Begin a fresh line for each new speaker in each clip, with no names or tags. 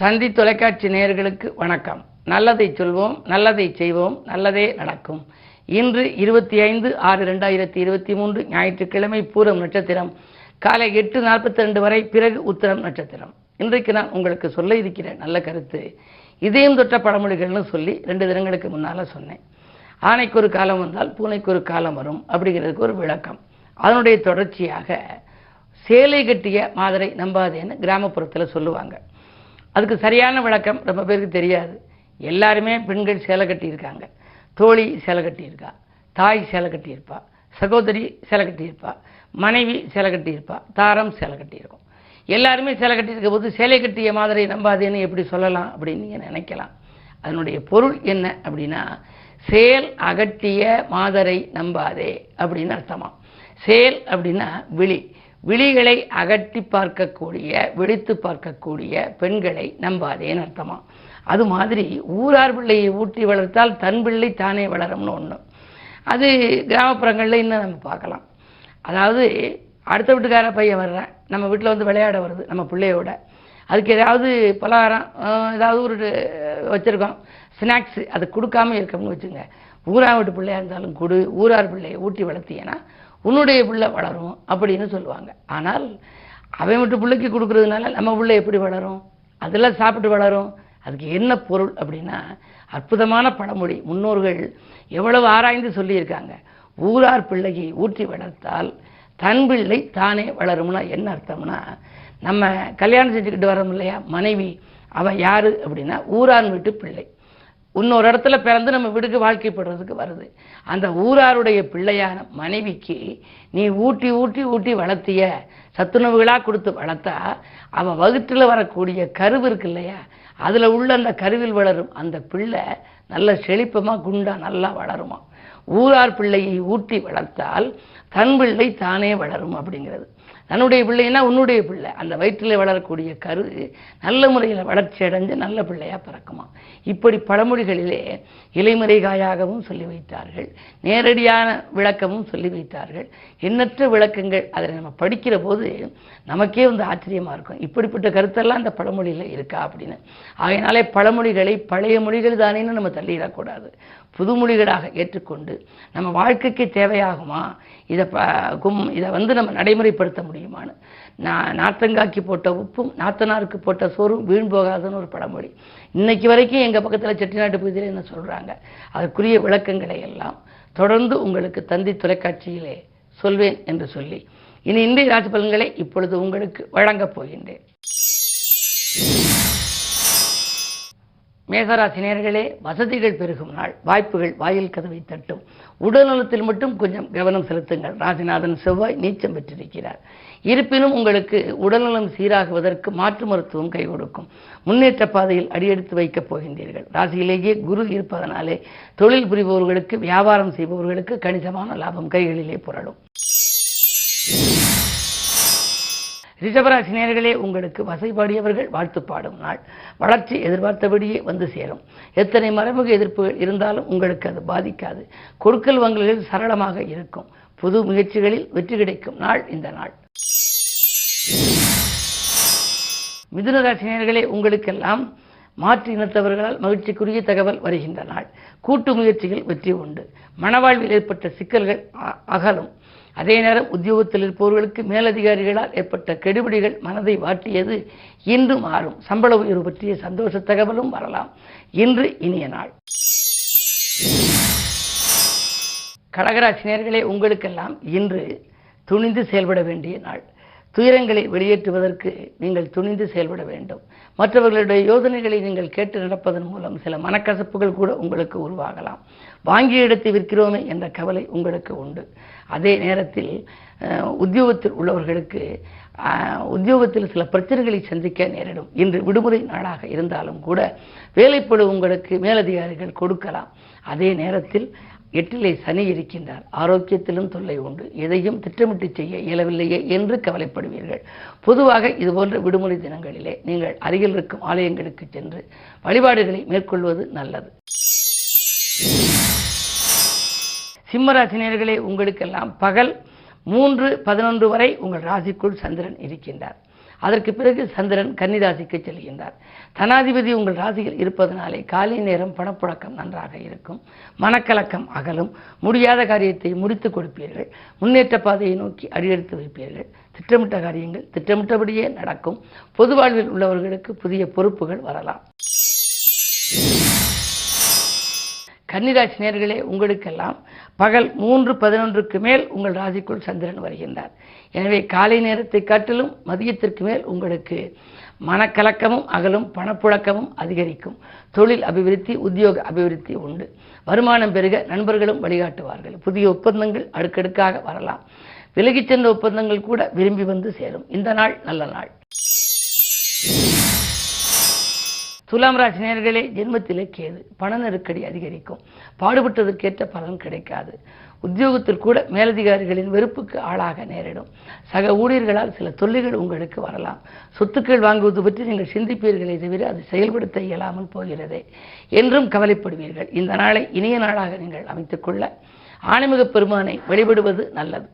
தந்தி தொலைக்காட்சி நேயர்களுக்கு வணக்கம். நல்லதை சொல்வோம் நல்லதை செய்வோம் நல்லதே நடக்கும். இன்று இருபத்தி ஐந்து ஆறு ரெண்டாயிரத்தி இருபத்தி மூன்று ஞாயிற்றுக்கிழமை பூரம் நட்சத்திரம். காலை எட்டு நாற்பத்தி ரெண்டு வரை பிறகு உத்தரம் நட்சத்திரம். இன்றைக்கு நான் உங்களுக்கு சொல்ல இருக்கிற நல்ல கருத்து. இதயம் தொட்ட பழமொழிகள்னு சொல்லி ரெண்டு தினங்களுக்கு முன்னால சொன்னேன். ஆணைக்கு ஒரு காலம் வந்தால் பூனைக்கு ஒரு காலம் வரும் அப்படிங்கிறதுக்கு ஒரு விளக்கம். அதனுடைய தொடர்ச்சியாக சேலை கட்டிய மாதரை நம்பாதேன்னு கிராமப்புறத்தில் சொல்லுவாங்க. அதுக்கு சரியான விளக்கம் ரொம்ப பேருக்கு தெரியாது. எல்லாருமே பெண்கள் சேலை கட்டியிருக்காங்க. தோழி சேலை கட்டியிருக்கா. தாய் சேலை கட்டியிருப்பா. சகோதரி சேலை கட்டியிருப்பா. மனைவி சேலை கட்டியிருப்பா. தாரம் சேலை கட்டியிருக்கும். எல்லாருமே சேலை கட்டியிருக்க போது சேலை கட்டிய மாதிரி நம்பாதேன்னு எப்படி சொல்லலாம் அப்படின்னு நீங்கள் நினைக்கலாம். அதனுடைய பொருள் என்ன அப்படின்னா சேல் அகட்டிய மாதரை நம்பாதே அப்படின்னு அர்த்தமா. சேல் அப்படின்னா விழி. விழிகளை அகட்டி பார்க்கக்கூடிய விழித்து பார்க்கக்கூடிய பெண்களை நம்பாதேன்னு அர்த்தமா? அது மாதிரி ஊரார் பிள்ளையை ஊட்டி வளர்த்தால் தன் பிள்ளை தானே வளரும்னு ஒன்று அது கிராமப்புறங்களில் இன்னும் நம்ம பார்க்கலாம். அதாவது அடுத்த வீட்டுக்கார பையன் வர்றேன். நம்ம வீட்டில் வந்து விளையாட வருது நம்ம பிள்ளையோட. அதுக்கு ஏதாவது பலகாரம் ஏதாவது ஒரு வச்சுருக்கோம். ஸ்நாக்ஸு அது கொடுக்காம இருக்கோம்னு வச்சுங்க. ஊரா வீட்டு பிள்ளையா இருந்தாலும் கொடு ஊரார் பிள்ளையை ஊட்டி வளர்த்தீங்கன்னா உன்னுடைய பிள்ளை வளரும் அப்படின்னு சொல்லுவாங்க. ஆனால் அவன் விட்டு பிள்ளைக்கு கொடுக்கறதுனால நம்ம பிள்ளை எப்படி வளரும்? அதெல்லாம் சாப்பிட்டு வளரும். அதுக்கு என்ன பொருள் அப்படின்னா அற்புதமான பழமொழி. முன்னோர்கள் எவ்வளவு ஆராய்ந்து சொல்லியிருக்காங்க. ஊரார் பிள்ளையை ஊற்றி வளர்த்தால் தன் பிள்ளை தானே வளரும்னா என்ன அர்த்தம்னா நம்ம கல்யாணம் செஞ்சுக்கிட்டு வரோம் இல்லையா? மனைவி அவன் யாரு அப்படின்னா ஊரான் வீட்டு பிள்ளை. இன்னொரு இடத்துல பிறந்து நம்ம விடுக வாழ்க்கைப்படுறதுக்கு வருது. அந்த ஊராருடைய பிள்ளையான மனைவிக்கு நீ ஊட்டி ஊட்டி ஊட்டி வளர்த்திய சத்துணவுகளாக கொடுத்து வளர்த்தா அவள் வகுற்றில் வரக்கூடிய கருவு இருக்கு இல்லையா? அதில் உள்ள அந்த கருவில் வளரும் அந்த பிள்ளை நல்ல செழிப்பமாக குண்டா நல்லா வளருமா? ஊரார் பிள்ளையை ஊட்டி வளர்த்தால் தன் பிள்ளை தானே வளரும் அப்படிங்கிறது. தன்னுடைய பிள்ளைன்னா உன்னுடைய பிள்ளை. அந்த வயிற்றில் வளரக்கூடிய கரு நல்ல முறையில் வளர்ச்சி அடைஞ்சு நல்ல பிள்ளையா பிறக்குமா இப்படி பழமொழிகளிலே இலைமறைகாயாகவும் சொல்லி வைத்தார்கள். நேரடியான விளக்கமும் சொல்லி வைத்தார்கள். எண்ணற்ற விளக்கங்கள் அதை நம்ம படிக்கிற போது நமக்கே வந்து ஆச்சரியமா இருக்கும். இப்படிப்பட்ட கருத்தெல்லாம் அந்த பழமொழியில் இருக்கா அப்படின்னு. ஆகையினாலே பழமொழிகளை பழைய மொழிகள் தானேன்னு நம்ம தள்ளிடக்கூடாது. புதுமொழிகளாக ஏற்றுக்கொண்டு நம்ம வாழ்க்கைக்கு தேவையாகுமா? இது ப கும் இதை வந்து நம்ம நடைமுறைப்படுத்த முடியுமான்னு. நான் நாத்தங்காக்கி போட்ட உப்பும் நாத்தனாருக்கு போட்ட சோறும் வீண் போகாதுன்னு ஒரு பழமொழி. இன்னைக்கு வரைக்கும் எங்கள் பக்கத்தில் செட்டிநாட்டு பகுதியில் என்ன சொல்கிறாங்க அதற்குரிய விளக்கங்களை எல்லாம் தொடர்ந்து உங்களுக்கு தந்தி தொலைக்காட்சியிலே சொல்வேன் என்று சொல்லி. இனி இந்திய ராசி பலன்களை இப்பொழுது உங்களுக்கு வழங்கப் போகின்றேன். மேகராசினியர்களே வசதிகள் பெருகும் நாள். வாய்ப்புகள் வாயில் கதவை தட்டும். உடல்நலத்தில் மட்டும் கொஞ்சம் கவனம் செலுத்துங்கள். ராசிநாதன் செவ்வாய் நீச்சம் பெற்றிருக்கிறார். இருப்பினும் உங்களுக்கு உடல்நலம் சீராகுவதற்கு மாற்று மருத்துவம் கை கொடுக்கும். முன்னேற்ற பாதையில் அடியெடுத்து வைக்கப் போகின்றீர்கள். ராசியிலேயே குரு இருப்பதனாலே தொழில் புரிபவர்களுக்கு வியாபாரம் செய்பவர்களுக்கு கணிசமான லாபம் கைகளிலே புரளும். ரிஷபராசி நேர்களே உங்களுக்கு வசைபாடியவர்கள் வாழ்த்து பாடும் நாள். வளர்ச்சி எதிர்பார்த்தபடியே வந்து சேரும். எத்தனை மறைமுக எதிர்ப்புகள் இருந்தாலும் உங்களுக்கு அது பாதிக்காது. கொடுக்கல் வாங்கல்கள் சரளமாக இருக்கும். புது முயற்சிகளில் வெற்றி கிடைக்கும் நாள் இந்த நாள். மிதுனராசினியர்களே உங்களுக்கெல்லாம் மாற்று இனத்தவர்களால் மகிழ்ச்சிக்குரிய தகவல் வருகின்ற நாள். கூட்டு முயற்சிகள் வெற்றி உண்டு. மனவாழ்வில் ஏற்பட்ட சிக்கல்கள் அ- அகலும். அதே நேரம் உத்தியோகத்தில் இருப்பவர்களுக்கு மேலதிகாரிகளால் ஏற்பட்ட கெடுபிடிகள் மனதை வாட்டியது இன்று மாறும். சம்பள உயர்வு பற்றிய சந்தோஷ தகவலும் வரலாம். இன்று இனிய நாள். கடகராசினியர்களே உங்களுக்கெல்லாம் இன்று துணிந்து செயல்பட வேண்டிய நாள். துயரங்களை வெளியேற்றுவதற்கு நீங்கள் துணிந்து செயல்பட வேண்டும். மற்றவர்களுடைய யோசனைகளை நீங்கள் கேட்டு நடப்பதன் மூலம் சில மனக்கசப்புகள் கூட உங்களுக்கு உருவாகலாம். வாங்கி எடுத்து விற்கிறோமே என்ற கவலை உங்களுக்கு உண்டு. அதே நேரத்தில் உத்தியோகத்தில் உள்ளவர்களுக்கு உத்தியோகத்தில் சில பிரச்சனைகளை சந்திக்க நேரிடும். இன்று விடுமுறை நாளாக இருந்தாலும் கூட வேலைப்படு உங்களுக்கு மேலதிகாரிகள் கொடுக்கலாம். அதே நேரத்தில் எட்டிலே சனி இருக்கின்றார். ஆரோக்கியத்திலும் தொல்லை உண்டு. எதையும் திட்டமிட்டு செய்ய இயலவில்லையே என்று கவலைப்படுவீர்கள். பொதுவாக இதுபோன்ற விடுமுறை தினங்களிலே நீங்கள் அருகில் இருக்கும் ஆலயங்களுக்கு சென்று வழிபாடுகளை மேற்கொள்வது நல்லது. சிம்மராசினியர்களே உங்களுக்கெல்லாம் பகல் மூன்று பதினொன்று வரை உங்கள் ராசிக்குள் சந்திரன் இருக்கின்றார். அதற்கு பிறகு சந்திரன் கன்னிராசிக்கு செல்கின்றார். தனாதிபதி உங்கள் ராசியில் இருப்பதனாலே காலை நேரம் பணப்புழக்கம் நன்றாக இருக்கும். மனக்கலக்கம் அகலும். முடியாத காரியத்தை முடித்து கொடுப்பீர்கள். முன்னேற்ற பாதையை நோக்கி அடியெடுத்து வைப்பீர்கள். திட்டமிட்ட காரியங்கள் திட்டமிட்டபடியே நடக்கும். பொது வாழ்வில் உள்ளவர்களுக்கு புதிய பொறுப்புகள் வரலாம். கன்னிராசி நேர்களே உங்களுக்கெல்லாம் பகல் மூன்று பதினொன்றுக்கு மேல் உங்கள் ராசிக்குள் சந்திரன் வருகின்றார். எனவே காலை நேரத்தை காட்டிலும் மதியத்திற்கு மேல் உங்களுக்கு மனக்கலக்கமும் அகலும் பணப்புழக்கமும் அதிகரிக்கும். தொழில் அபிவிருத்தி உத்தியோக அபிவிருத்தி உண்டு. வருமானம் பெருக நண்பர்களும் வழிகாட்டுவார்கள். புதிய ஒப்பந்தங்கள் அடுக்கடுக்காக வரலாம். விலகிச் சென்ற ஒப்பந்தங்கள் கூட விரும்பி வந்து சேரும். இந்த நாள் நல்ல நாள். துலாம் ராசி நேர்களே ஜென்மத்திலே கேது. பண நெருக்கடி அதிகரிக்கும். பாடுபட்டதற்கேற்ற பலன் கிடைக்காது. உத்தியோகத்தில் கூட மேலதிகாரிகளின் வெறுப்புக்கு ஆளாக நேரிடும். சக ஊழியர்களால் சில தொல்லைகள் உங்களுக்கு வரலாம். சொத்துக்கள் வாங்குவது பற்றி நீங்கள் சிந்திப்பீர்களே தவிர அது செயல்படுத்த இயலாமல் போகிறதே என்றும் கவலைப்படுவீர்கள். இந்த நாளை இனிய நாளாக நீங்கள் அமைத்துக்கொள்ள ஆணிமிக பெருமானை வழிபடுவது நல்லது.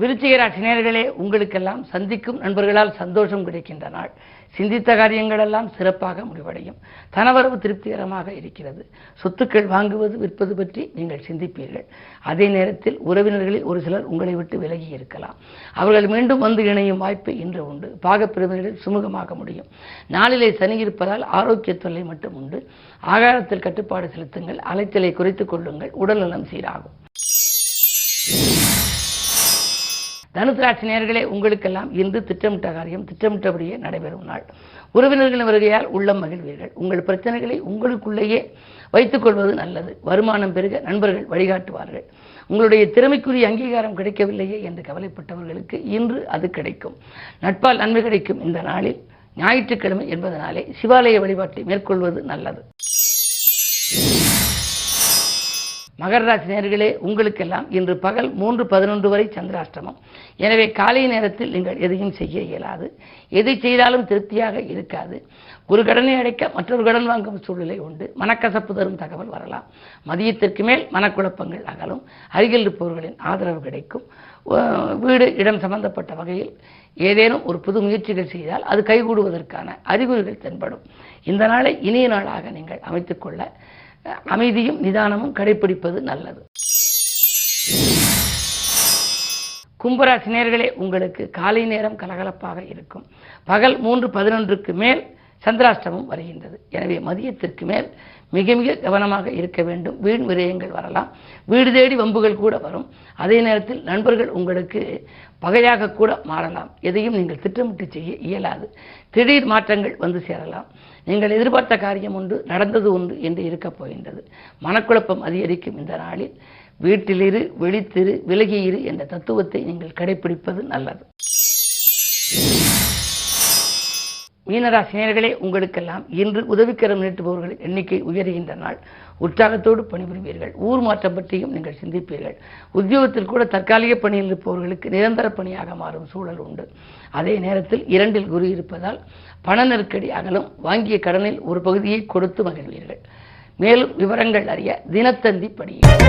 விருச்சிக ராசி உங்களுக்கெல்லாம் சந்திக்கும் நண்பர்களால் சந்தோஷம் கிடைக்கின்ற நாள். சிந்தித்த காரியங்களெல்லாம் சிறப்பாக முடிவடையும். தனவரவு திருப்திகரமாக இருக்கிறது. சொத்துக்கள் வாங்குவது விற்பது பற்றி நீங்கள் சிந்திப்பீர்கள். அதே நேரத்தில் உறவினர்களில் ஒரு சிலர் உங்களை விட்டு விலகி இருக்கலாம். அவர்கள் மீண்டும் வந்து இணையும் வாய்ப்பு இன்று உண்டு. பாகப்பிரிவினர்கள் சுமூகமாக முடியும். நாளிலே சனி இருப்பதால் ஆரோக்கிய தொல்லை மட்டும் உண்டு. ஆகாரத்தில் கட்டுப்பாடு செலுத்துங்கள். அலைச்சலை குறைத்துக் கொள்ளுங்கள். உடல்நலம் சீராகும். தனுசு நேர்களே உங்களுக்கெல்லாம் இன்று திட்டமிட்ட காரியம் திட்டமிட்டபடியே நடைபெறும் நாள். உறவினர்களின் வருகையால் உள்ளம் மகிழ்வீர்கள். உங்கள் பிரச்சனைகளை உங்களுக்குள்ளேயே வைத்துக் கொள்வது நல்லது. வருமானம் பெருக நண்பர்கள் வழிகாட்டுவார்கள். உங்களுடைய திறமைக்குரிய அங்கீகாரம் கிடைக்கவில்லையே என்று கவலைப்பட்டவர்களுக்கு இன்று அது கிடைக்கும். நட்பால் நன்மை கிடைக்கும் இந்த நாளில். ஞாயிற்றுக்கிழமை என்பதனாலே சிவாலய வழிபாட்டை மேற்கொள்வது நல்லது. மகர ராசி நேர்களே உங்களுக்கெல்லாம் இன்று பகல் மூன்று பதினொன்று வரை சந்திராஷ்டமம். எனவே காலை நேரத்தில் நீங்கள் எதையும் செய்ய இயலாது. எதை செய்தாலும் திருப்தியாக இருக்காது. ஒரு கடனை அடைக்க மற்றொரு கடன் வாங்கும் சூழ்நிலை உண்டு. மனக்கசப்பு தரும் தகவல் வரலாம். மதியத்திற்கு மேல் மனக்குழப்பங்கள் அகலும். அருகில் இருப்பவர்களின் ஆதரவு கிடைக்கும். வீடு இடம் சம்பந்தப்பட்ட வகையில் ஏதேனும் ஒரு புது முயற்சிகள் செய்தால் அது கைகூடுவதற்கான அறிகுறிகள் தென்படும். இந்த நாளை இனிய நாளாக நீங்கள் அமைத்துக்கொள்ள அமைதியும் நிதானமும் கடைபிடிப்பது நல்லது. கும்பராசி நேர்களே உங்களுக்கு காலை நேரம் கலகலப்பாக இருக்கும். பகல் மூன்று பதினொன்றுக்கு மேல் சந்திராஷ்டமம் வருகின்றது. எனவே மதியத்திற்கு மேல் மிக மிக கவனமாக இருக்க வேண்டும். வீண் விரயங்கள் வரலாம். வீடு தேடி வம்புகள் கூட வரும். அதே நேரத்தில் நண்பர்கள் உங்களுக்கு பகையாக கூட மாறலாம். எதையும் நீங்கள் திட்டமிட்டு செய்ய இயலாது. திடீர் மாற்றங்கள் வந்து சேரலாம். நீங்கள் எதிர்பார்த்த காரியம் ஒன்று நடந்தது ஒன்று என்று இருக்கப் போகின்றது மனக்குழப்பம் அதிகரிக்கும் இந்த நாளில். வீட்டிலிரு வெளித்திரு விலகியிரு என்ற தத்துவத்தை நீங்கள் கடைபிடிப்பது நல்லது. மீனராசினியர்களே உங்களுக்கெல்லாம் இன்று உதவிக்கரம் நீட்டுபவர்களின் எண்ணிக்கை உயர்கின்ற நாள். உற்சாகத்தோடு பணிபுரிவீர்கள். ஊர் மாற்றம் பற்றியும் நீங்கள் சிந்திப்பீர்கள். உத்தியோகத்தில் கூட தற்காலிக பணியில் இருப்பவர்களுக்கு நிரந்தர பணியாக மாறும் சூழல் உண்டு. அதே நேரத்தில் இரண்டில் குரு இருப்பதால் பண நெருக்கடி அகலும். வாங்கிய கடனில் ஒரு பகுதியை கொடுத்து மகிழ்வீர்கள். மேலும் விவரங்கள் அறிய தினத்தந்தி படியுங்கள்.